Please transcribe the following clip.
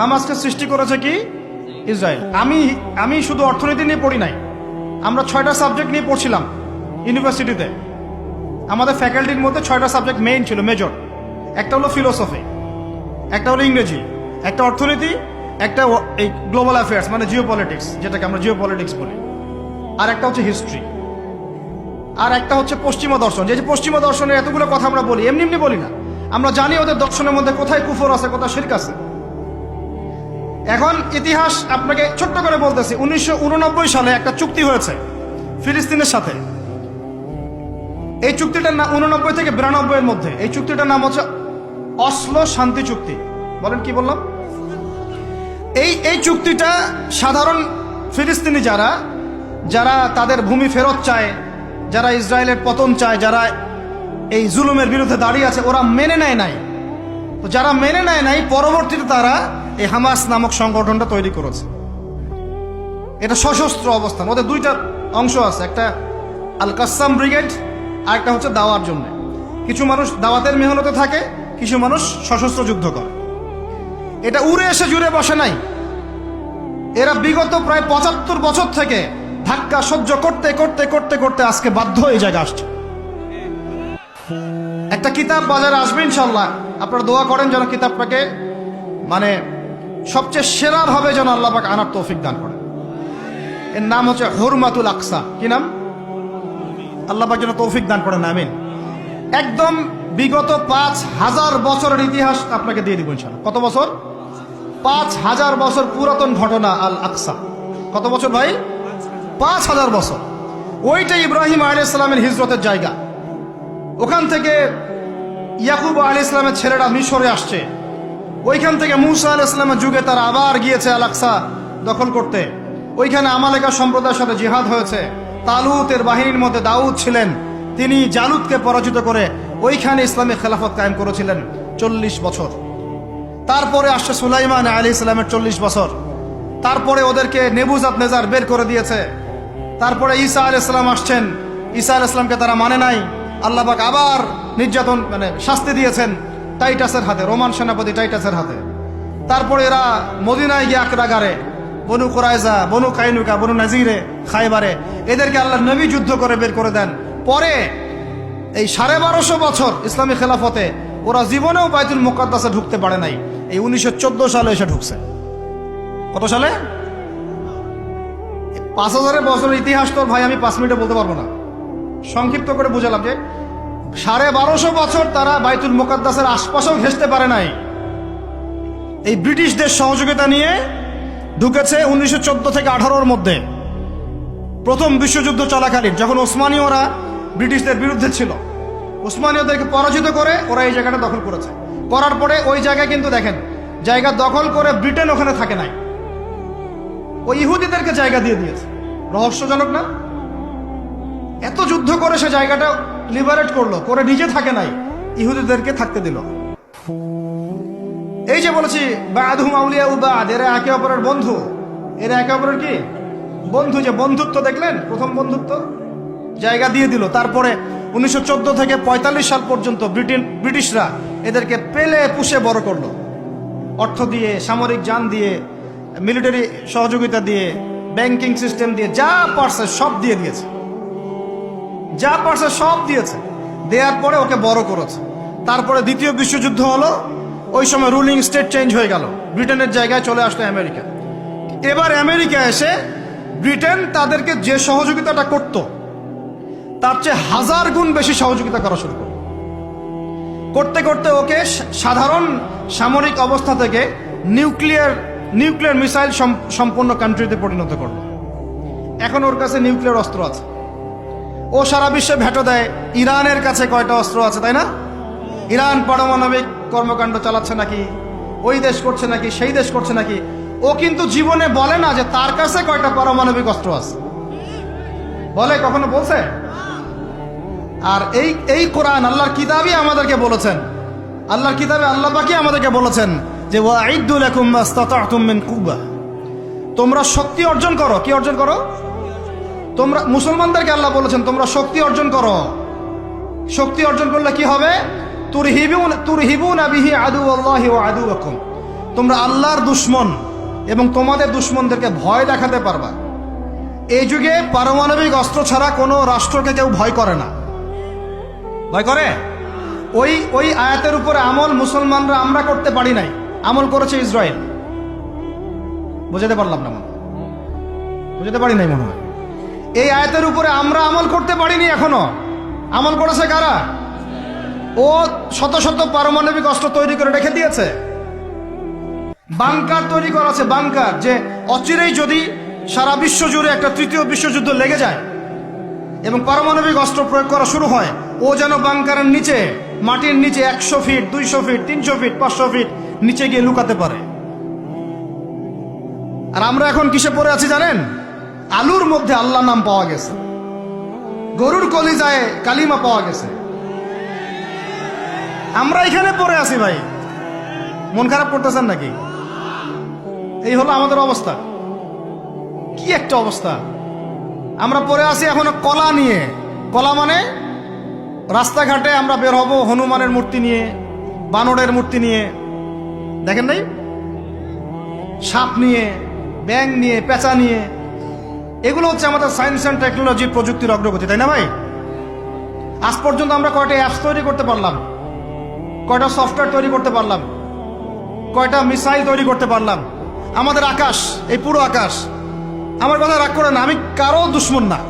হামাসকে সৃষ্টি করেছে কি? ইসরায়েল। আমি আমি শুধু অর্থনীতি নিয়ে পড়ি নাই। আমরা ছয়টা সাবজেক্ট নিয়ে পড়ছিলাম ইউনিভার্সিটিতে। আমাদের ফ্যাকাল্টির মধ্যে ছয়টা সাবজেক্ট মেইন ছিল মেজর একটা হলো ফিলোসফি একটা হলো ইংরেজি, একটা অর্থনীতি, একটা এই গ্লোবাল অ্যাফেয়ার্স মানে জিও পলিটিক্স যেটাকে আমরা জিও পলিটিক্স বলি। আর একটা হচ্ছে হিস্ট্রি আর একটা হচ্ছে পশ্চিমা দর্শন। যে পশ্চিমা দর্শনের এতগুলো কথা আমরা বলি, এমনি এমনি বলি না। আমরা জানি ওদের দর্শনের মধ্যে কোথায় কুফর আছে, কোথায় শিরক আছে। এখন ইতিহাস আপনাকে ছোট্ট করে বলতেছি, উনিশশো সালে একটা চুক্তি হয়েছে ফিলিস্তিনের সাথে। এই চুক্তিটার নাম উননব্বই থেকে বিরানব্বই এর মধ্যে। এই চুক্তিটার নাম হচ্ছে অসলো শান্তি চুক্তি। বলেন কি বললাম? এই এই চুক্তিটা সাধারণ ফিলিস্তিনি যারা যারা তাদের ভূমি ফেরত চায়, যারা ইসরায়েলের পতন চায়, যারা এই জুলুমের বিরুদ্ধে দাঁড়িয়ে আছে, ওরা মেনে নেয় নাই। তো যারা মেনে নেয় নাই, পরবর্তীতে তারা এই হামাস নামক সংগঠনটা তৈরি করেছে। এটা সশস্ত্র অবস্থান। ওদের দুইটা অংশ আছে। একটা আল কাসাম ব্রিগেড, আর একটা হচ্ছে দাওয়ার জন্য। কিছু মানুষ দাওয়াতের মেহনতে থাকে, কিছু মানুষ সশস্ত্র যুদ্ধ করে। এটা উড়ে এসে জুড়ে বসে নাই। এরা বিগত প্রায় পঁচাত্তর বছর থেকে ধাক্কা সহ্য করতে করতে করতে করতে আজকে বাধ্য এই জায়গা আসছে। একটা কিতাব বাজারে আসবে ইনশাল্লাহ আপনারা দোয়া করেন যেন কিতাবটাকে মানে সবচেয়ে সেরাভাবে যেন আল্লাহ পাক আনার তৌফিক দান করেন। এর নাম হচ্ছে হরমাতুল আকসা। কি নাম? আল্লাহ পাক যেন তৌফিক দান করেন, আমিন। একদম বিগত পাঁচ হাজার বছরের ইতিহাস আপনাকে দিয়ে দিব কত বছর? পাঁচ হাজার বছর পুরাতন ঘটনা আল আকসা। কত বছর ভাই? পাঁচ হাজার বছর। ওইটা ইব্রাহিম আলী ইসলামের হিজরতের জায়গা। ওখান থেকে ইয়াকুব আলী ইসলামের ছেলেরা মিশরে আসছে। ওইখান থেকে মুসা আল ইসলামের যুগে তারা আবার গিয়েছে আল আকসা দখল করতে। ওইখানে আমালেকা সম্প্রদায়ের সাথে জিহাদ হয়েছে। তালুতের বাহিনীর মধ্যে দাউদ ছিলেন। তিনি জালুদকে পরাজিত করে ওইখানে ইসলামী খেলাফত কায়েম করেছিলেন চল্লিশ বছর। তারপরে আসছে সুলাইমান আলী ইসলামের চল্লিশ বছর। তারপরে ওদেরকে নেবুজাত নেজার বের করে দিয়েছে। তারপরে ঈসা আল ইসলাম আসছেন। ঈসা আল ইসলামকে তারা মানে নাই। আল্লাহবাক আবার নির্যাতন মানে শাস্তি দিয়েছেন। টাইটাসের হাতে, রোমান সেনাপতি টাইটাসের হাতে। তারপরে এরা মদিনায় গিয়ে আকরাগারে বনু কোরাইজা বনু কাইনুকা, বনু নাজিরে, খাইবারে। এদেরকে আল্লাহ নবী যুদ্ধ করে বের করে দেন। পরে এই সাড়ে বারোশো বছর ইসলামী খেলাফতে ওরা জীবনেও বাইতুল মুকাদ্দাসে ঢুকতে পারে নাই। এই উনিশশো চোদ্দ সালে এসে ঢুকছে। কত সালে? পাঁচ হাজারের বছরের ইতিহাস তোর ভাই, আমি পাঁচ মিনিটে বলতে পারব না। সংক্ষিপ্ত করে বুঝালাম যে সাড়ে বারোশো বছর তারা বাইতুল মোকাদ্দাসের আশপাশেও ঘেসতে পারে নাই। এই ব্রিটিশদের সহযোগিতা নিয়ে ঢুকেছে উনিশশো চোদ্দ থেকে আঠারোর মধ্যে। প্রথম বিশ্বযুদ্ধ চলাকালীন যখন ওসমানীয়রা ব্রিটিশদের বিরুদ্ধে ছিল। ওসমানীয়দেরকে পরাজিত করে ওরা এই জায়গাটা দখল করেছে। করার পরে ওই জায়গায় কিন্তু দেখেন, জায়গা দখল করে ব্রিটেন ওখানে থাকে নাই। ওই ইহুদিদেরকে জায়গা দিয়ে দিয়েছে। রহস্যজনক না? এত যুদ্ধ করে সে জায়গাটা লিবারেট করল, করে নিজে থাকে নাই, ইহুদিদেরকে থাকতে দিল। এই যে বলেছি এরা একে অপরের বন্ধু। এরা একে অপরের কি? বন্ধু, যে বন্ধুত্ব দেখলেন, প্রথম বন্ধুত্ব? জায়গা দিয়ে দিল। তারপরে উনিশশো চোদ্দ থেকে ৪৫ সাল পর্যন্ত ব্রিটেন, ব্রিটিশরা এদেরকে পেলে পুষে বড় করল। অর্থ দিয়ে, সামরিক যান দিয়ে, মিলিটারি সহযোগিতা দিয়ে, ব্যাংকিং সিস্টেম দিয়ে, যা পারছে সব দিয়ে দিয়েছে। যা পারছে সব দিয়েছে। দেওয়ার পরে ওকে বড় করেছে। তারপরে দ্বিতীয় বিশ্বযুদ্ধ হলো, ওই সময় রুলিং স্টেট চেঞ্জ হয়ে গেল। ব্রিটেনের জায়গায় চলে আসলো আমেরিকা। এবার আমেরিকা এসে ব্রিটেন তাদেরকে যে সহযোগিতাটা করত, তার চেয়ে হাজার গুণ বেশি সহযোগিতা করা শুরু করল। করতে করতে ওকে সাধারণ সামরিক অবস্থা থেকে নিউক্লিয়ার নিউক্লিয়ার মিসাইল সম- সম্পন্ন কান্ট্রিতে পরিণত করল। এখন ওর কাছে নিউক্লিয়ার অস্ত্র আছে। ও সারা বিশ্বে ভেটো দেয়। ইরানের কাছে কয়টা অস্ত্র আছে, তাই না? ইরান পারমাণবিক কর্মকাণ্ড চালাচ্ছে নাকি? ওই দেশ করছে নাকি? সেই দেশ করছে নাকি? ও কিন্তু জীবনে বলে না যে তার কাছে কয়টা পারমাণবিক অস্ত্র আছে। বলে, কখনো বলছে? আর এই এই কোরআন আল্লাহর কিতাবই আমাদেরকে বলেছেন। আল্লাহর কিতাবে আল্লাহ পাকি আমাদেরকে বলেছেন যে মিন কুবা তোমরা শক্তি অর্জন করো। কি অর্জন করো? তোমরা মুসলমানদেরকে আল্লাহ বলেছেন, তোমরা শক্তি অর্জন করো। শক্তি অর্জন করলে কি হবে? তুরহিবুন তুরহিবুন আবিহি আদু আল্লাহি ওয়া আদুয়াকুম তোমরা আল্লাহর দুশ্মন এবং তোমাদের দুশ্মনদেরকে ভয় দেখাতে পারবা। এই যুগে পারমাণবিক অস্ত্র ছাড়া কোনো রাষ্ট্রকে কেউ ভয় করে না। ভয় করে? ওই ওই আয়াতের উপরে আমল মুসলমানরা আমরা করতে পারি নাই। আমল করেছে ইসরায়েল। বুঝাতে পারলাম না মনে। বুঝাতে পারি নাই মনে হয়। এই আয়াতের উপরে আমরা আমল করতে পারিনি এখনও। আমল করেছে কারা? ও শত শত পারমাণবিক অস্ত্র তৈরি করে রেখে দিয়েছে। বাংকার তৈরি করা আছে, বাংকার, যে অচিরেই যদি সারা বিশ্ব জুড়ে একটা তৃতীয় বিশ্বযুদ্ধ লেগে যায় এবং পারমাণবিক অস্ত্র প্রয়োগ করা শুরু হয়, ও যেন বাংকারের নিচে, মাটির নিচে একশো ফিট, দুইশো ফিট, তিনশো ফিট, পাঁচশো ফিট নিচে গিয়ে লুকাতে পারে। আর আমরা এখন কিসে পড়ে আছি জানেন? আলুর মধ্যে আল্লাহ নাম পাওয়া গেছে। গরুর কলিজায় কালিমা পাওয়া গেছে। আমরা এখানে পড়ে আছি ভাই। মন খারাপ করতেছেন নাকি? এই হলো আমাদের অবস্থা। কি একটা অবস্থা? আমরা পড়ে আছি এখন কলা নিয়ে। কলা মানে রাস্তাঘাটে আমরা বের হব হনুমানের মূর্তি নিয়ে, বানরের মূর্তি নিয়ে। দেখেন নাই? সাপ নিয়ে ব্যাং নিয়ে, পেঁচা নিয়ে। এগুলো হচ্ছে আমাদের সায়েন্স অ্যান্ড টেকনোলজির প্রযুক্তির অগ্রগতি, তাই না ভাই? আজ পর্যন্ত আমরা কয়টা অ্যাপস তৈরি করতে পারলাম? কয়টা সফটওয়্যার তৈরি করতে পারলাম? কয়টা মিসাইল তৈরি করতে পারলাম? আমাদের আকাশ, এই পুরো আকাশ। আমার কথা রাগ করে না, আমি কারও দুশ্মন না।